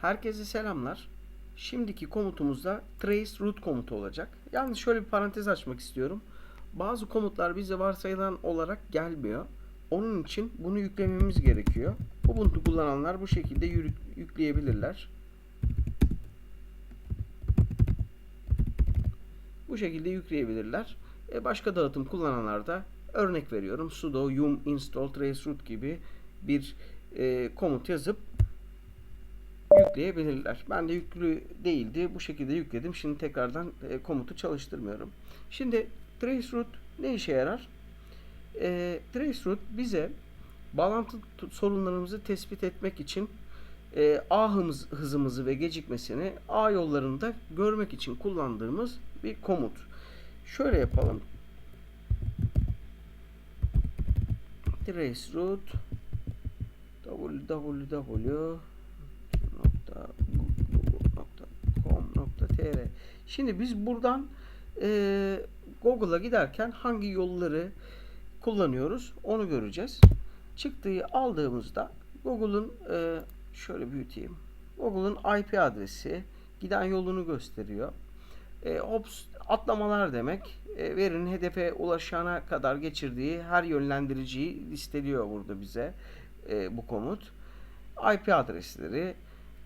Herkese selamlar. Şimdiki komutumuzda trace root komutu olacak. Yalnız şöyle bir parantez açmak istiyorum. Bazı komutlar bize varsayılan olarak gelmiyor. Onun için bunu yüklememiz gerekiyor. Ubuntu kullananlar bu şekilde yükleyebilirler. Bu şekilde yükleyebilirler. E, başka dağıtım kullananlar da örnek veriyorum sudo yum install traceroot gibi bir e, komut yazıp yükleyebilirler. Ben de yüklü değildi. Bu şekilde yükledim. Şimdi tekrardan e, komutu çalıştırmıyorum. Şimdi traceroot ne işe yarar? E, traceroot bize bağlantı sorunlarımızı tespit etmek için e, ağ hız- hızımızı ve gecikmesini ağ yollarında görmek için kullandığımız bir komut. Şöyle yapalım. Traceroot www.google.com.tr Şimdi biz buradan e, Google'a giderken hangi yolları kullanıyoruz onu göreceğiz. Çıktığı aldığımızda Google'un e, şöyle büyüteyim. Google'un IP adresi giden yolunu gösteriyor. E, hops atlamalar demek. E, verinin hedefe ulaşana kadar geçirdiği her yönlendiriciyi listeliyor burada bize e, bu komut. IP adresleri,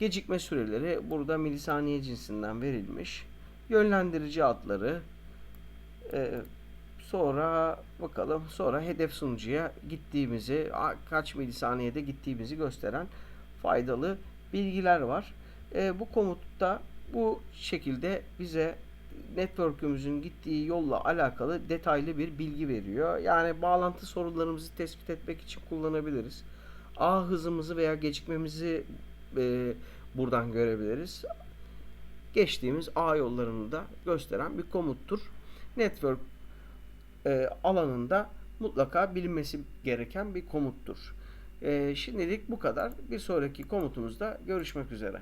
gecikme süreleri burada milisaniye cinsinden verilmiş. Yönlendirici adları, e, sonra bakalım sonra hedef sunucuya gittiğimizi, a- kaç milisaniyede gittiğimizi gösteren faydalı bilgiler var. E, bu komutta bu şekilde bize network'ümüzün gittiği yolla alakalı detaylı bir bilgi veriyor. Yani bağlantı sorunlarımızı tespit etmek için kullanabiliriz. ağ hızımızı veya gecikmemizi e, buradan görebiliriz. Geçtiğimiz ağ yollarını da gösteren bir komuttur. Network e, alanında mutlaka bilinmesi gereken bir komuttur. E, şimdilik bu kadar. Bir sonraki komutumuzda görüşmek üzere.